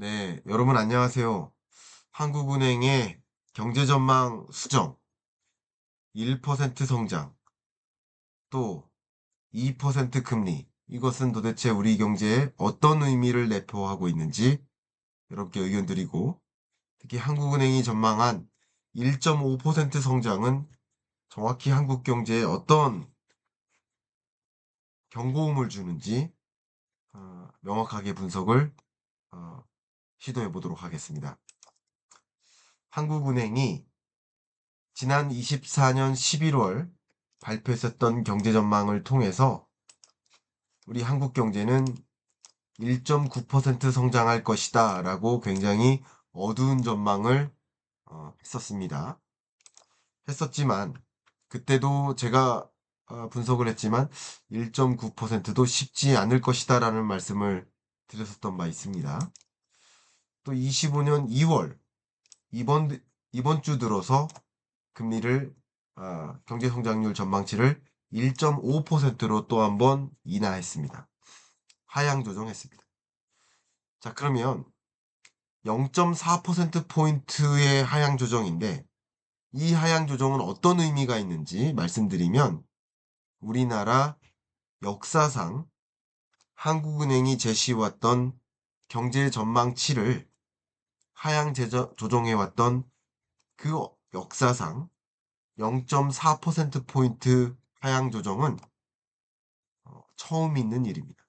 네, 여러분 안녕하세요. 한국은행의 경제전망 수정 1% 성장 또 2% 금리 이것은 도대체 우리 경제에 어떤 의미를 내포하고 있는지 여러분께 의견 드리고 특히 한국은행이 전망한 1.5% 성장은 정확히 한국 경제에 어떤 경고음을 주는지 어, 명확하게 분석을 어, 시도해 보도록 하겠습니다. 한국은행이 지난 24년 11월 발표했었던 경제 전망을 통해서 우리 한국 경제는 1.9% 성장할 것이다 라고 굉장히 어두운 전망을 어, 했었습니다. 했었지만 그때도 제가 어, 분석을 했지만 1.9%도 쉽지 않을 것이다 라는 말씀을 드렸었던 바 있습니다. 또 25년 2월 이번 이번 주 들어서 금리를 아, 경제 성장률 전망치를 1.5%로 또 한 번 인하했습니다. 하향 조정했습니다. 자, 그러면 0.4% 포인트의 하향 조정인데 이 하향 조정은 어떤 의미가 있는지 말씀드리면 우리나라 역사상 한국은행이 제시해왔던 경제 전망치를 하향 조정해 왔던 그 역사상 0.4%포인트 하향 조정은 어, 처음 있는 일입니다.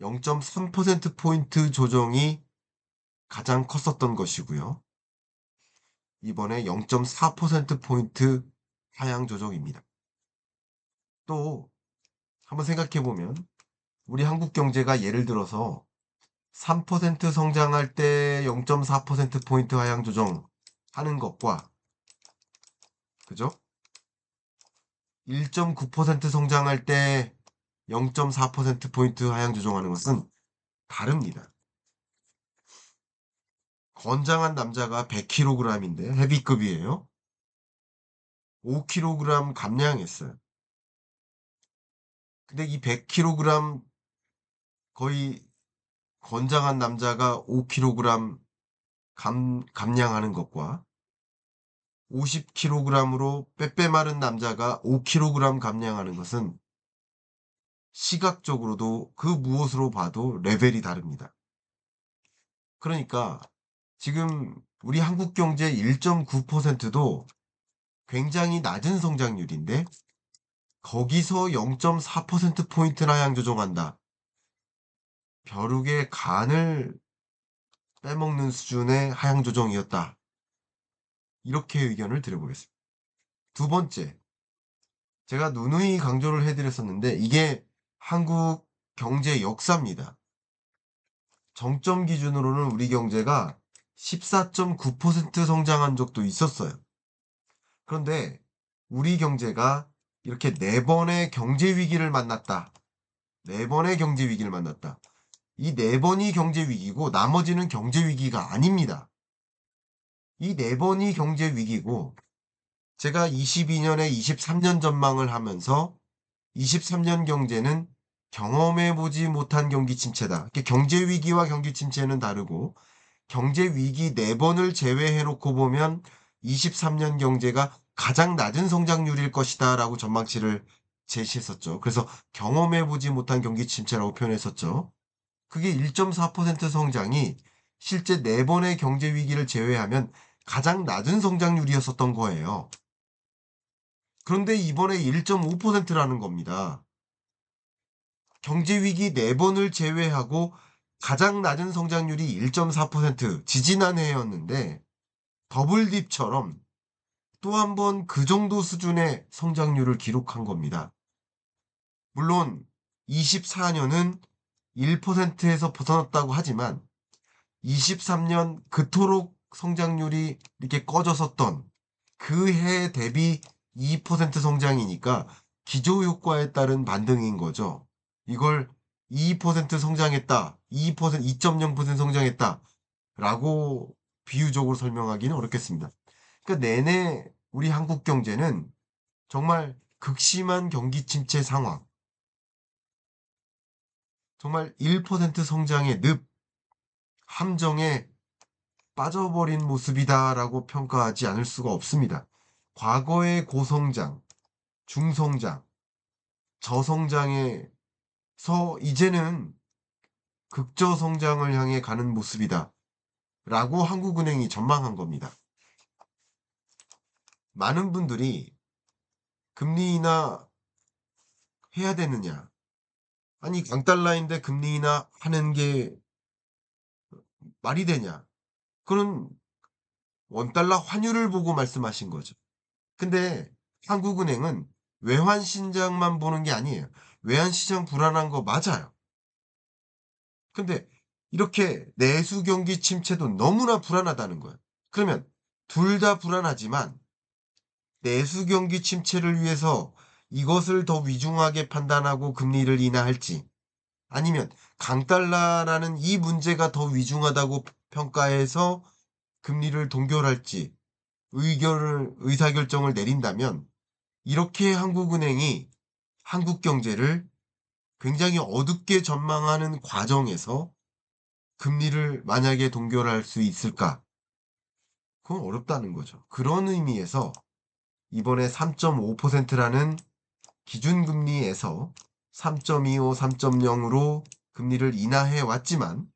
0.3%포인트 조정이 가장 컸었던 것이고요. 이번에 0.4%포인트 하향 조정입니다. 또 한번 생각해 보면 우리 한국 경제가 예를 들어서 3% 성장할 때 0.4%포인트 하향 조정하는 것과 그죠? 1.9% 성장할 때 0.4%포인트 하향 조정하는 것은 다릅니다. 건장한 남자가 100kg인데 헤비급이에요. 5kg 감량했어요. 근데 이 100kg 거의 건장한 남자가 5kg 감, 감량하는 것과 50kg으로 빼빼 마른 남자가 5kg 감량하는 것은 시각적으로도 그 무엇으로 봐도 레벨이 다릅니다. 그러니까 지금 우리 한국 경제 1.9%도 굉장히 낮은 성장률인데 거기서 0.4%포인트나 향 조정한다. 벼룩의 간을 빼먹는 수준의 하향 조정이었다. 이렇게 의견을 드려보겠습니다. 두 번째, 제가 누누이 강조를 해드렸었는데 이게 한국 경제 역사입니다. 정점 기준으로는 우리 경제가 14.9% 성장한 적도 있었어요. 그런데 우리 경제가 이렇게 네 번의 경제 위기를 만났다. 네 번의 경제 위기를 만났다. 이 네 번이 경제 위기고 나머지는 경제 위기가 아닙니다. 이 네 번이 경제 위기고 제가 22년에 23년 전망을 하면서 23년 경제는 경험해 보지 못한 경기 침체다. 경제 위기와 경기 침체는 다르고 경제 위기 네 번을 제외해 놓고 보면 23년 경제가 가장 낮은 성장률일 것이다 라고 전망치를 제시했었죠. 그래서 경험해 보지 못한 경기 침체라고 표현했었죠. 그게 1.4% 성장이 실제 네 번의 경제 위기를 제외하면 가장 낮은 성장률이었었던 거예요. 그런데 이번에 1.5%라는 겁니다. 경제 위기 네 번을 제외하고 가장 낮은 성장률이 1.4% 지지난 해였는데 더블딥처럼 또 한 번 그 정도 수준의 성장률을 기록한 겁니다. 물론 24년은 1%에서 벗어났다고 하지만 23년 그토록 성장률이 이렇게 꺼졌었던 그 해 대비 2% 성장이니까 기조효과에 따른 반등인 거죠. 이걸 2% 성장했다, 2% 2.0% 성장했다 라고 비유적으로 설명하기는 어렵겠습니다. 그러니까 내내 우리 한국 경제는 정말 극심한 경기 침체 상황, 정말 1% 성장의 늪, 함정에 빠져버린 모습이다라고 평가하지 않을 수가 없습니다. 과거의 고성장, 중성장, 저성장에서 이제는 극저성장을 향해 가는 모습이다. 라고 한국은행이 전망한 겁니다. 많은 분들이 금리 인하 해야 되느냐. 아니, 강달러인데 금리 인하 하는 게 말이 되냐. 그런 원달러 환율을 보고 말씀하신 거죠. 근데 한국은행은 외환 신장만 보는 게 아니에요. 외환 시장 불안한 거 맞아요. 근데 이렇게 내수 경기 침체도 너무나 불안하다는 거예요. 그러면 둘 다 불안하지만 내수 경기 침체를 위해서 이것을 더 위중하게 판단하고 금리를 인하할지 아니면 강달러라는 이 문제가 더 위중하다고 평가해서 금리를 동결할지 의결을 의사결정을 내린다면 이렇게 한국은행이 한국 경제를 굉장히 어둡게 전망하는 과정에서 금리를 만약에 동결할 수 있을까? 그건 어렵다는 거죠. 그런 의미에서 이번에 3.5%라는 기준금리에서 3.25, 3.0으로 금리를 인하해 왔지만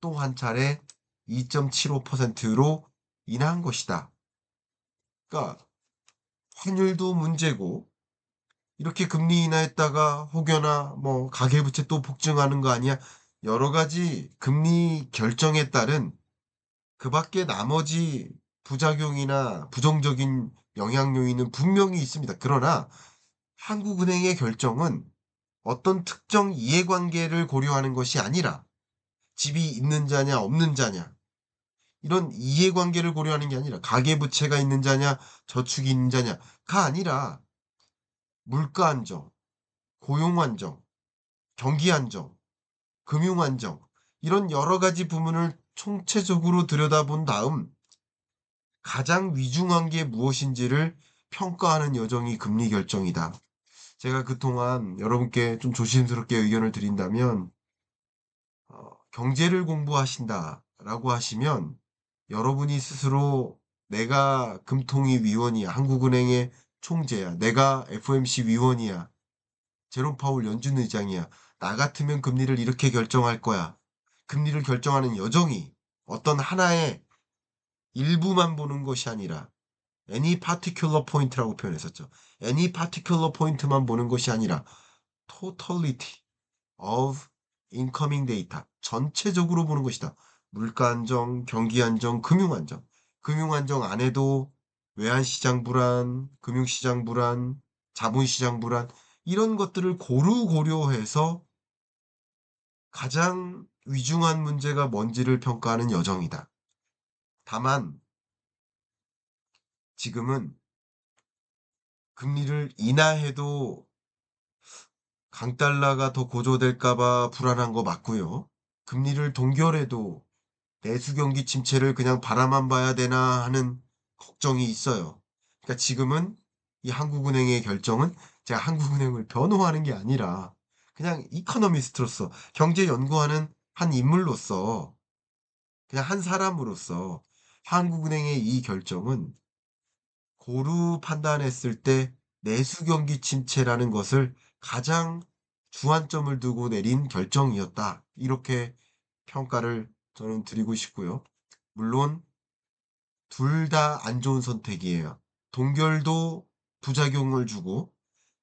또 한 차례 2.75%로 인하한 것이다. 그러니까 환율도 문제고 이렇게 금리 인하했다가 혹여나 뭐 가계부채 또 폭증하는 거 아니야? 여러 가지 금리 결정에 따른 그 밖에 나머지 부작용이나 부정적인 영향 요인은 분명히 있습니다. 그러나 한국은행의 결정은 어떤 특정 이해관계를 고려하는 것이 아니라 집이 있는 자냐 없는 자냐 이런 이해관계를 고려하는 게 아니라 가계부채가 있는 자냐 저축이 있는 자냐가 아니라 물가 안정, 고용 안정, 경기 안정, 금융 안정 이런 여러 가지 부분을 총체적으로 들여다본 다음 가장 위중한 게 무엇인지를 평가하는 여정이 금리 결정이다. 제가 그동안 여러분께 좀 조심스럽게 의견을 드린다면 어, 경제를 공부하신다라고 하시면 여러분이 스스로 내가 금통위 위원이야, 한국은행의 총재야, 내가 FOMC 위원이야, 제롬 파울 연준 의장이야, 나 같으면 금리를 이렇게 결정할 거야. 금리를 결정하는 여정이 어떤 하나의 일부만 보는 것이 아니라 any particular point라고 표현했었죠. any particular point만 보는 것이 아니라 totality of incoming data 전체적으로 보는 것이다. 물가 안정, 경기 안정, 금융 안정. 금융 안정 안에도 외환 시장 불안, 금융 시장 불안, 자본 시장 불안 이런 것들을 고루 고려해서 가장 위중한 문제가 뭔지를 평가하는 여정이다. 다만 지금은 금리를 인하해도 강달러가 더 고조될까봐 불안한 거 맞고요. 금리를 동결해도 내수 경기 침체를 그냥 바라만 봐야 되나 하는 걱정이 있어요. 그러니까 지금은 이 한국은행의 결정은 제가 한국은행을 변호하는 게 아니라 그냥 이코노미스트로서 경제 연구하는 한 인물로서 그냥 한 사람으로서 한국은행의 이 결정은 고루 판단했을 때 내수 경기 침체라는 것을 가장 주안점을 두고 내린 결정이었다. 이렇게 평가를 저는 드리고 싶고요. 물론 둘 다 안 좋은 선택이에요. 동결도 부작용을 주고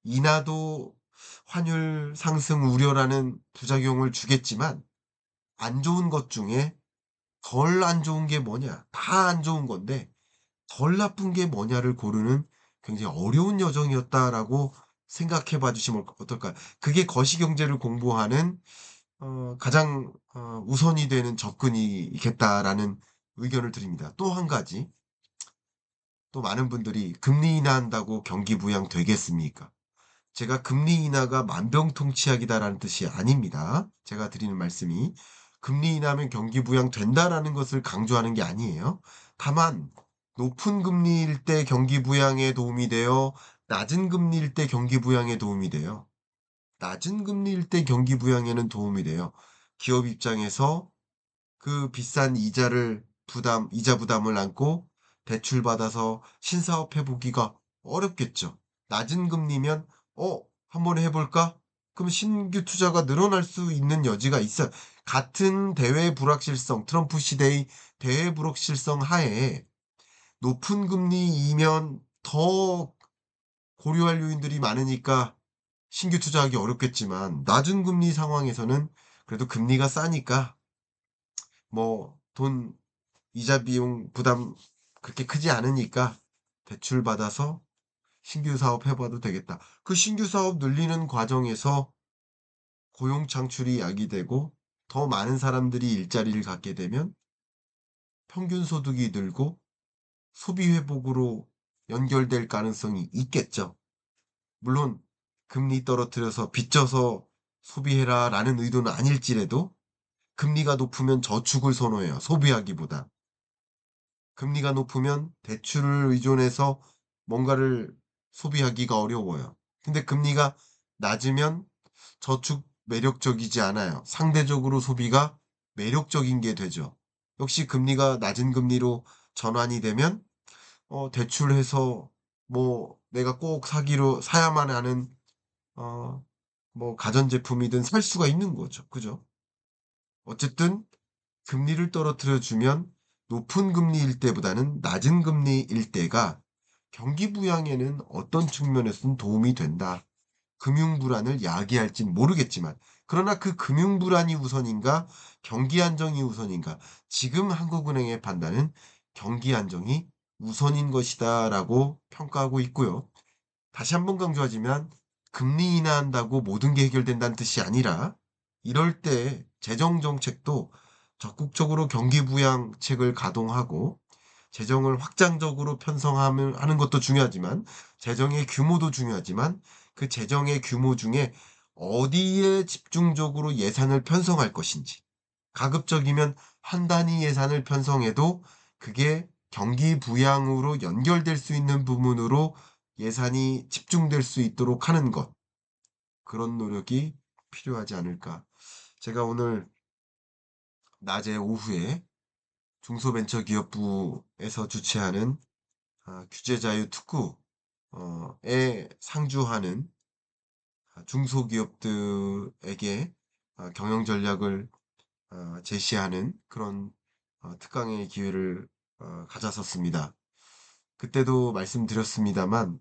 인하도 환율 상승 우려라는 부작용을 주겠지만 안 좋은 것 중에 덜 안 좋은 게 뭐냐? 다 안 좋은 건데 덜 나쁜 게 뭐냐를 고르는 굉장히 어려운 여정이었다라고 생각해 봐 주시면 어떨까요? 그게 거시경제를 공부하는 어, 가장 어, 우선이 되는 접근이겠다라는 의견을 드립니다. 또 한 가지, 또 많은 분들이 금리 인하한다고 경기 부양 되겠습니까? 제가 금리 인하가 만병통치약이다라는 뜻이 아닙니다. 제가 드리는 말씀이 금리 인하면 경기 부양 된다라는 것을 강조하는 게 아니에요. 다만 높은 금리일 때 경기 부양에 도움이 되어 낮은 금리일 때 경기 부양에 도움이 돼요. 낮은 금리일 때 경기 부양에는 도움이 돼요. 기업 입장에서 그 비싼 이자를 부담 이자 부담을 안고 대출받아서 신사업 해 보기가 어렵겠죠. 낮은 금리면 '어 한번 해 볼까?' 그럼 신규 투자가 늘어날 수 있는 여지가 있어요. 같은 대외 불확실성 트럼프 시대의 대외 불확실성 하에 높은 금리이면 더 고려할 요인들이 많으니까 신규 투자하기 어렵겠지만 낮은 금리 상황에서는 그래도 금리가 싸니까 뭐 돈 이자 비용 부담 그렇게 크지 않으니까 대출 받아서 신규 사업 해 봐도 되겠다. 그 신규 사업 늘리는 과정에서 고용 창출이 야기되고 더 많은 사람들이 일자리를 갖게 되면 평균 소득이 늘고 소비 회복으로 연결될 가능성이 있겠죠. 물론 금리 떨어뜨려서 빚져서 소비해라 라는 의도는 아닐지라도 금리가 높으면 저축을 선호해요. 소비하기보다. 금리가 높으면 대출을 의존해서 뭔가를 소비하기가 어려워요. 근데 금리가 낮으면 저축 매력적이지 않아요. 상대적으로 소비가 매력적인 게 되죠. 역시 금리가 낮은 금리로 전환이 되면 어 대출해서 뭐 내가 꼭 사기로 사야만 하는 어 뭐 가전제품이든 살 수가 있는 거죠. 그죠? 어쨌든 금리를 떨어뜨려 주면 높은 금리일 때보다는 낮은 금리일 때가 경기 부양에는 어떤 측면에서는 도움이 된다. 금융 불안을 야기할진 모르겠지만 그러나 그 금융 불안이 우선인가 경기 안정이 우선인가 지금 한국은행의 판단은 경기 안정이 우선인 것이다라고 평가하고 있고요. 다시 한 번 강조하지만 금리 인하한다고 모든 게 해결된다는 뜻이 아니라 이럴 때 재정 정책도 적극적으로 경기 부양책을 가동하고 재정을 확장적으로 편성하는 하는 것도 중요하지만 재정의 규모도 중요하지만 그 재정의 규모 중에 어디에 집중적으로 예산을 편성할 것인지 가급적이면 한 단위 예산을 편성해도 그게 경기 부양으로 연결될 수 있는 부분으로 예산이 집중될 수 있도록 하는 것. 그런 노력이 필요하지 않을까. 제가 오늘 낮에 오후에 중소벤처기업부에서 주최하는 아, 규제자유 특구에 상주하는 아, 중소기업들에게 아, 경영 전략을 아, 제시하는 그런 어, 특강의 기회를 어, 가졌었습니다. 그때도 말씀드렸습니다만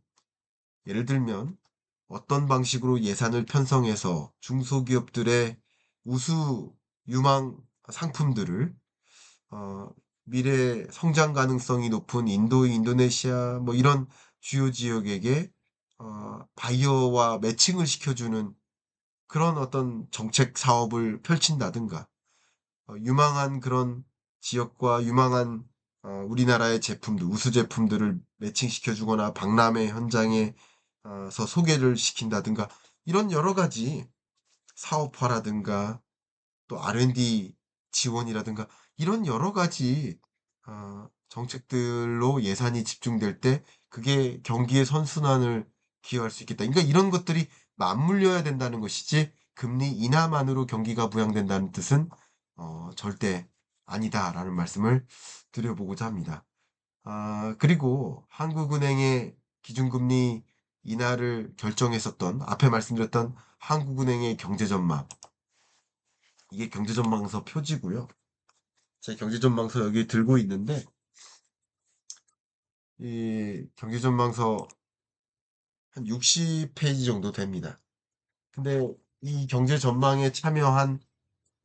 예를 들면 어떤 방식으로 예산을 편성해서 중소기업들의 우수 유망 상품들을 어, 미래 성장 가능성이 높은 인도, 인도네시아 뭐 이런 주요 지역에게 어, 바이어와 매칭을 시켜주는 그런 어떤 정책 사업을 펼친다든가 어, 유망한 그런 지역과 유망한 어, 우리나라의 제품들, 우수 제품들을 매칭시켜 주거나 박람회 현장에서 소개를 시킨다든가 이런 여러 가지 사업화라든가 또 R&D 지원이라든가 이런 여러 가지 어, 정책들로 예산이 집중될 때 그게 경기의 선순환을 기여할 수 있겠다. 그러니까 이런 것들이 맞물려야 된다는 것이지 금리 인하만으로 경기가 부양된다는 뜻은 어, 절대 아니다라는 말씀을 드려보고자 합니다. 아, 그리고 한국은행의 기준금리 인하를 결정했었던 앞에 말씀드렸던 한국은행의 경제전망 이게 경제전망서 표지고요. 제 경제전망서 여기 들고 있는데 이 경제전망서 한 60페이지 정도 됩니다. 근데 이 경제전망에 참여한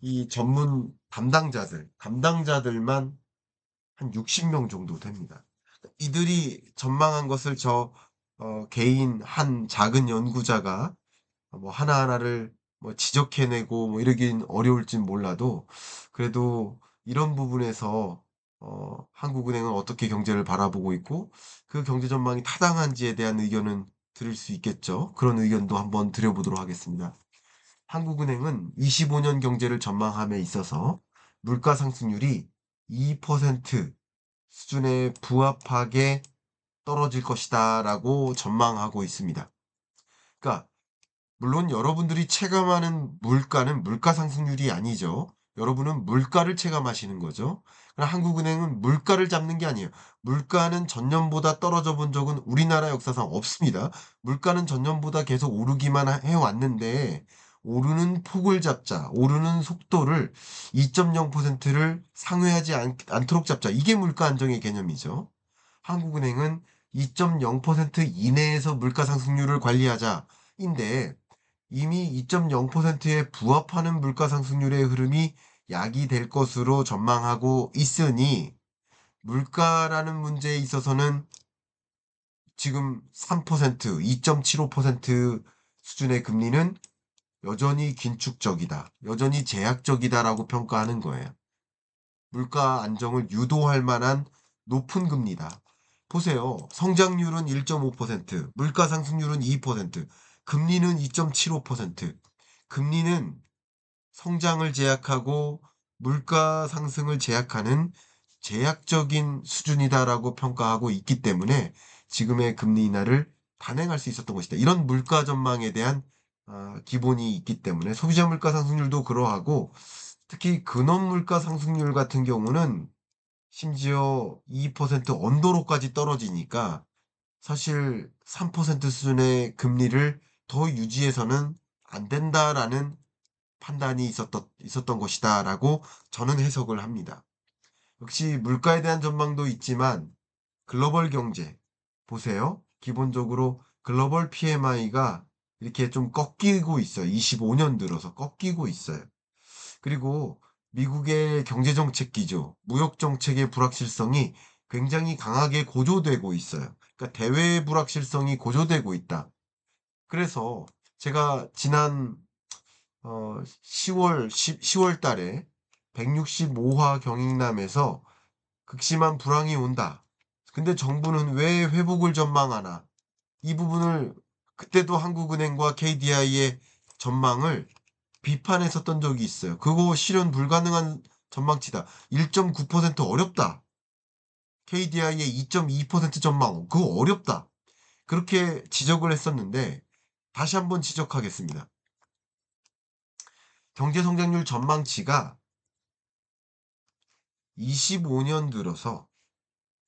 이 전문 담당자들, 담당자들만 한 60명 정도 됩니다. 이들이 전망한 것을 저 어, 개인 한 작은 연구자가 뭐 하나하나를 뭐 지적해내고 뭐 이러긴 어려울진 몰라도 그래도 이런 부분에서 어, 한국은행은 어떻게 경제를 바라보고 있고 그 경제 전망이 타당한지에 대한 의견은 드릴 수 있겠죠. 그런 의견도 한번 드려보도록 하겠습니다. 한국은행은 25년 경제를 전망함에 있어서 물가 상승률이 2% 수준에 부합하게 떨어질 것이다 라고 전망하고 있습니다. 그러니까 물론 여러분들이 체감하는 물가는 물가 상승률이 아니죠. 여러분은 물가를 체감하시는 거죠. 한국은행은 물가를 잡는 게 아니에요. 물가는 전년보다 떨어져 본 적은 우리나라 역사상 없습니다. 물가는 전년보다 계속 오르기만 하- 해왔는데 오르는 폭을 잡자, 오르는 속도를 2.0%를 상회하지 않, 않도록 잡자. 이게 물가 안정의 개념이죠. 한국은행은 2.0% 이내에서 물가 상승률을 관리하자인데 이미 2.0%에 부합하는 물가 상승률의 흐름이 야기될 것으로 전망하고 있으니 물가라는 문제에 있어서는 지금 3%, 2.75% 수준의 금리는 여전히 긴축적이다. 여전히 제약적이다라고 평가하는 거예요. 물가 안정을 유도할 만한 높은 금리다. 보세요. 성장률은 1.5%, 물가 상승률은 2%, 금리는 2.75%. 금리는 성장을 제약하고 물가 상승을 제약하는 제약적인 수준이다라고 평가하고 있기 때문에 지금의 금리 인하를 단행할 수 있었던 것이다. 이런 물가 전망에 대한 아, 기본이 있기 때문에 소비자 물가 상승률도 그러하고 특히 근원 물가 상승률 같은 경우는 심지어 2% 언더로까지 떨어지니까 사실 3% 수준의 금리를 더 유지해서는 안 된다라는 판단이 있었던, 있었던 것이다라고 저는 해석을 합니다. 역시 물가에 대한 전망도 있지만 글로벌 경제 보세요. 기본적으로 글로벌 PMI가 이렇게 좀 꺾이고 있어요. 25년 들어서 꺾이고 있어요. 그리고 미국의 경제정책 기조, 무역정책의 불확실성이 굉장히 강하게 고조되고 있어요. 그러니까 대외 불확실성이 고조되고 있다. 그래서 제가 지난 어, 10월 10, 월 달에 165화 경익남에서 극심한 불황이 온다. 근데 정부는 왜 회복을 전망하나? 이 부분을 그때도 한국은행과 KDI의 전망을 비판했었던 적이 있어요. 그거 실현 불가능한 전망치다. 1.9% 어렵다. KDI의 2.2% 전망, 그거 어렵다. 그렇게 지적을 했었는데 다시 한번 지적하겠습니다. 경제 성장률 전망치가 25년 들어서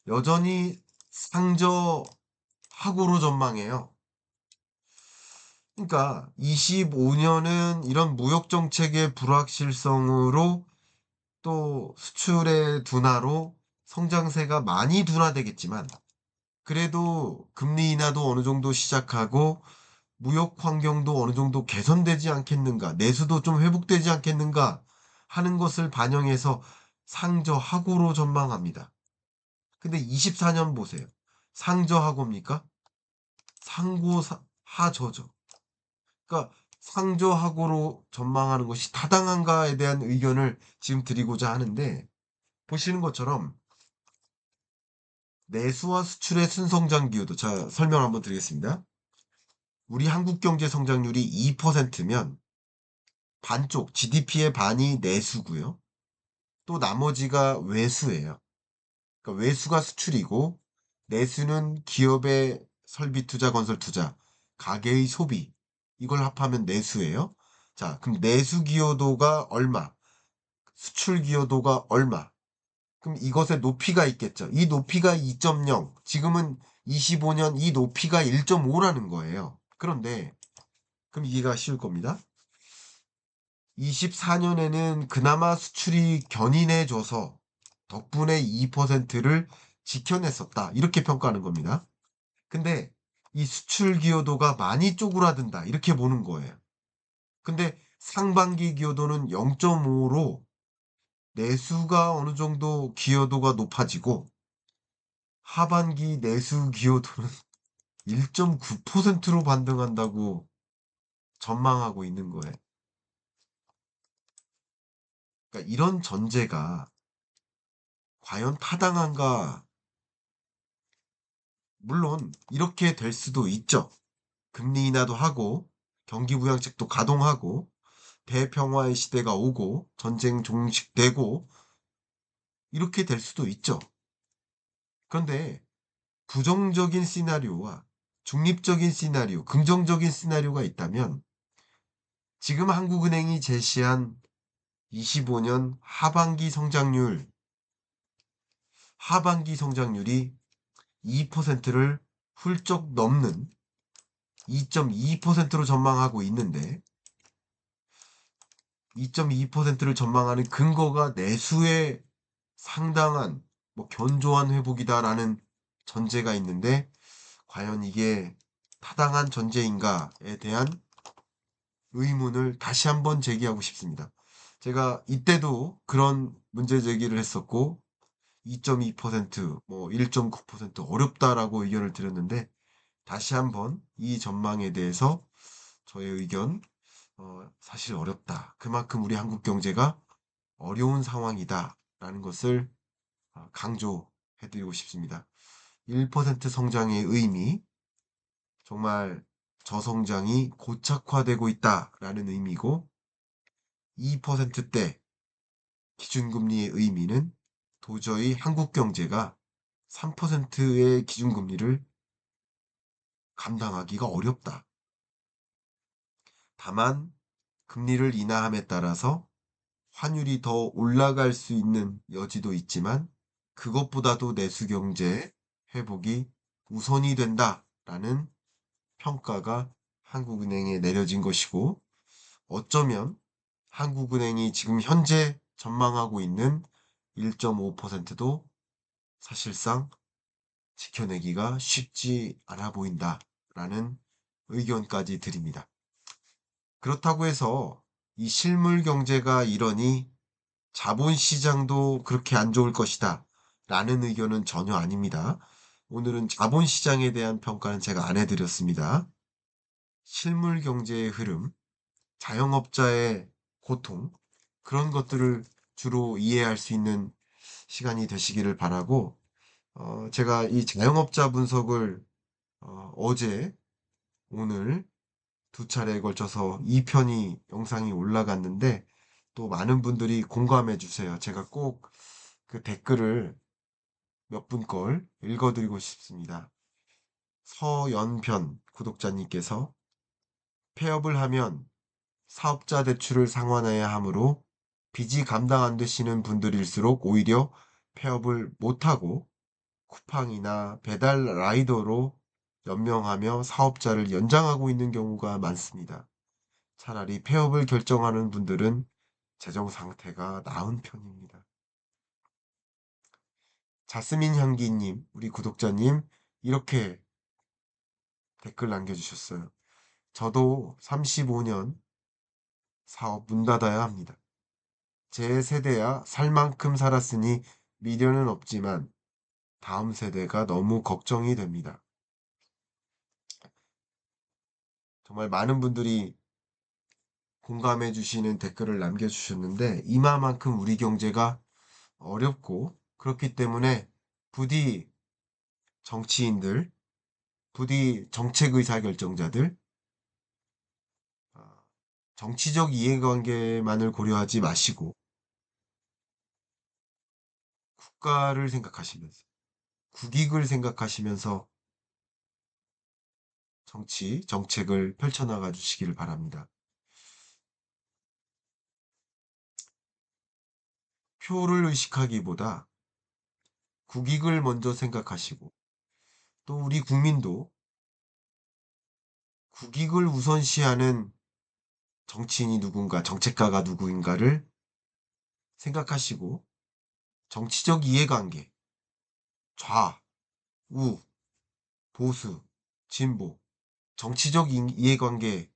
여전히 상저하고로 전망해요. 그러니까 25년은 이런 무역 정책의 불확실성으로 또 수출의 둔화로 성장세가 많이 둔화되겠지만 그래도 금리 인하도 어느 정도 시작하고 무역 환경도 어느 정도 개선되지 않겠는가, 내수도 좀 회복되지 않겠는가 하는 것을 반영해서 상저하고로 전망합니다. 근데 24년 보세요. 상저하고입니까? 상고 하저죠. 그러니까 상저하고로 전망하는 것이 타당한가에 대한 의견을 지금 드리고자 하는데 보시는 것처럼 내수와 수출의 순성장 기여도 자 설명 한번 드리겠습니다. 우리 한국 경제 성장률이 2%면 반쪽 GDP의 반이 내수고요. 또 나머지가 외수예요. 그러니까 외수가 수출이고 내수는 기업의 설비 투자, 건설 투자, 가계의 소비 이걸 합하면 내수예요. 자, 그럼 내수 기여도가 얼마? 수출 기여도가 얼마? 그럼 이것의 높이가 있겠죠. 이 높이가 2.0. 지금은 25년 이 높이가 1.5라는 거예요. 그런데 그럼 이해가 쉬울 겁니다. 24년에는 그나마 수출이 견인해줘서 덕분에 2%를 지켜냈었다. 이렇게 평가하는 겁니다. 근데 이 수출 기여도가 많이 쪼그라든다. 이렇게 보는 거예요. 근데 상반기 기여도는 0.5로 내수가 어느 정도 기여도가 높아지고 하반기 내수 기여도는 1.9%로 반등한다고 전망하고 있는 거예요. 그러니까 이런 전제가 과연 타당한가? 물론 이렇게 될 수도 있죠. 금리 인하도 하고 경기 부양책도 가동하고 대평화의 시대가 오고 전쟁 종식되고 이렇게 될 수도 있죠. 그런데 부정적인 시나리오와 중립적인 시나리오, 긍정적인 시나리오가 있다면 지금 한국은행이 제시한 25년 하반기 성장률, 하반기 성장률이 2%를 훌쩍 넘는 2.2%로 전망하고 있는데 2.2%를 전망하는 근거가 내수의 상당한 뭐 견조한 회복이다라는 전제가 있는데 과연 이게 타당한 전제인가에 대한 의문을 다시 한번 제기하고 싶습니다. 제가 이때도 그런 문제 제기를 했었고 2.2%, 뭐 1.9% 어렵다라고 의견을 드렸는데 다시 한번 이 전망에 대해서 저의 의견 어, 사실 어렵다. 그만큼 우리 한국 경제가 어려운 상황이다라는 것을 어, 강조해드리고 싶습니다. 1% 성장의 의미, 정말 저성장이 고착화되고 있다라는 의미고 2%대 기준금리의 의미는 도저히 한국 경제가 3%의 기준금리를 감당하기가 어렵다. 다만 금리를 인하함에 따라서 환율이 더 올라갈 수 있는 여지도 있지만 그것보다도 내수 경제 회복이 우선이 된다라는 평가가 한국은행에 내려진 것이고 어쩌면 한국은행이 지금 현재 전망하고 있는 1.5%도 사실상 지켜내기가 쉽지 않아 보인다 라는 의견까지 드립니다. 그렇다고 해서 이 실물 경제가 이러니 자본시장도 그렇게 안 좋을 것이다 라는 의견은 전혀 아닙니다. 오늘은 자본시장에 대한 평가는 제가 안 해드렸습니다. 실물 경제의 흐름, 자영업자의 고통, 그런 것들을 주로 이해할 수 있는 시간이 되시기를 바라고, 어, 제가 이 자영업자 분석을 어, 어제, 오늘 두 차례에 걸쳐서 2편이 영상이 올라갔는데 또 많은 분들이 공감해 주세요. 제가 꼭 그 댓글을 몇 분 걸 읽어드리고 싶습니다. 서연편 구독자님께서 폐업을 하면 사업자 대출을 상환해야 하므로 빚이 감당 안 되시는 분들일수록 오히려 폐업을 못하고 쿠팡이나 배달 라이더로 연명하며 사업자를 연장하고 있는 경우가 많습니다. 차라리 폐업을 결정하는 분들은 재정 상태가 나은 편입니다. 자스민 향기님, 우리 구독자님, 이렇게 댓글 남겨주셨어요. 저도 35년 사업 문 닫아야 합니다. 제 세대야 살 만큼 살았으니 미련은 없지만 다음 세대가 너무 걱정이 됩니다. 정말 많은 분들이 공감해 주시는 댓글을 남겨주셨는데 이마만큼 우리 경제가 어렵고 그렇기 때문에 부디 정치인들, 부디 정책 의사 결정자들, 아, 정치적 이해관계만을 고려하지 마시고 국가를 생각하시면서 국익을 생각하시면서 정치, 정책을 펼쳐나가 주시기를 바랍니다. 표를 의식하기보다 국익을 먼저 생각하시고 또 우리 국민도 국익을 우선시하는 정치인이 누군가, 정책가가 누구인가를 생각하시고 정치적 이해관계, 좌, 우, 보수, 진보, 정치적 이해관계만을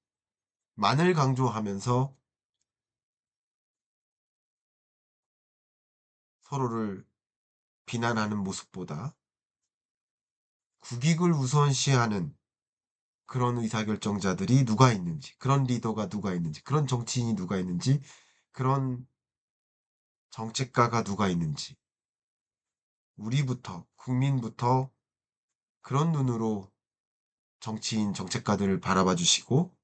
강조하면서 서로를 비난하는 모습보다 국익을 우선시하는 그런 의사결정자들이 누가 있는지, 그런 리더가 누가 있는지, 그런 정치인이 누가 있는지, 그런 정책가가 누가 있는지, 우리부터, 국민부터 그런 눈으로 정치인, 정책가들을 바라봐 주시고,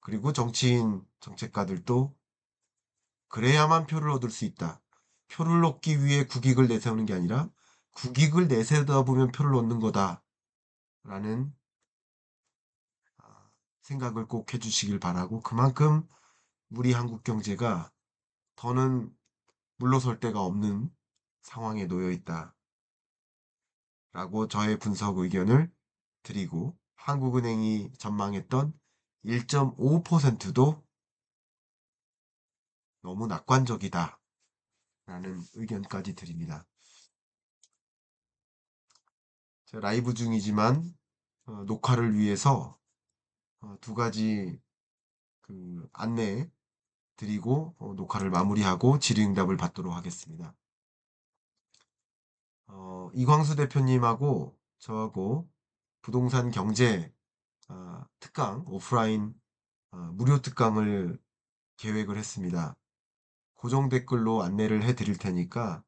그리고 정치인, 정책가들도 그래야만 표를 얻을 수 있다. 표를 얻기 위해 국익을 내세우는 게 아니라 국익을 내세우다 보면 표를 얻는 거다. 라는 아, 생각을 꼭 해주시길 바라고 그만큼 우리 한국 경제가 더는 물러설 데가 없는 상황에 놓여 있다. 라고 저의 분석 의견을 드리고 한국은행이 전망했던 1.5%도 너무 낙관적이다. 라는 의견까지 드립니다. 라이브 중이지만 어, 녹화를 위해서 어, 두 가지 그 안내 드리고 어, 녹화를 마무리하고 질의응답을 받도록 하겠습니다. 어, 이광수 대표님하고 저하고 부동산 경제 아, 특강 오프라인 아, 무료 특강을 계획을 했습니다. 고정 댓글로 안내를 해 드릴 테니까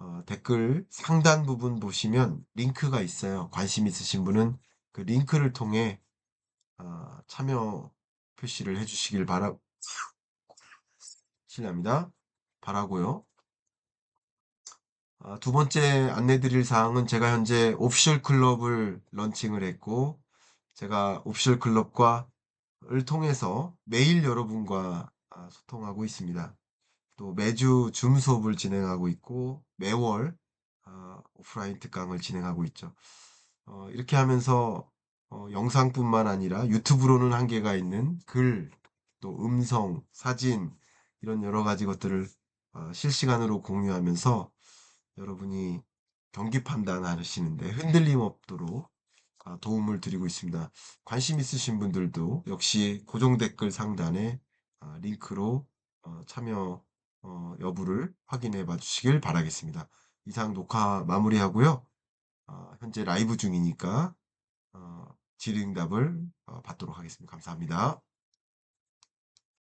어, 댓글 상단 부분 보시면 링크가 있어요. 관심 있으신 분은 그 링크를 통해 아, 참여 표시를 해주시길 바라 실례합니다. 바라고요. 아, 두 번째 안내드릴 사항은 제가 현재 오피셜 클럽을 런칭을 했고 제가 오피셜 클럽과 을 통해서 매일 여러분과 아, 소통하고 있습니다. 또 매주 줌 수업을 진행하고 있고 매월 아, 오프라인 특강을 진행하고 있죠. 어, 이렇게 하면서 어, 영상뿐만 아니라 유튜브로는 한계가 있는 글, 또 음성, 사진 이런 여러 가지 것들을 어, 실시간으로 공유하면서 여러분이 경기 판단하시는데 흔들림 없도록 아, 도움을 드리고 있습니다. 관심 있으신 분들도 역시 고정 댓글 상단에 아, 링크로 어, 참여 어, 여부를 확인해 봐 주시길 바라겠습니다. 이상 녹화 마무리하고요. 어, 현재 라이브 중이니까 어, 질의응답을 어, 받도록 하겠습니다. 감사합니다.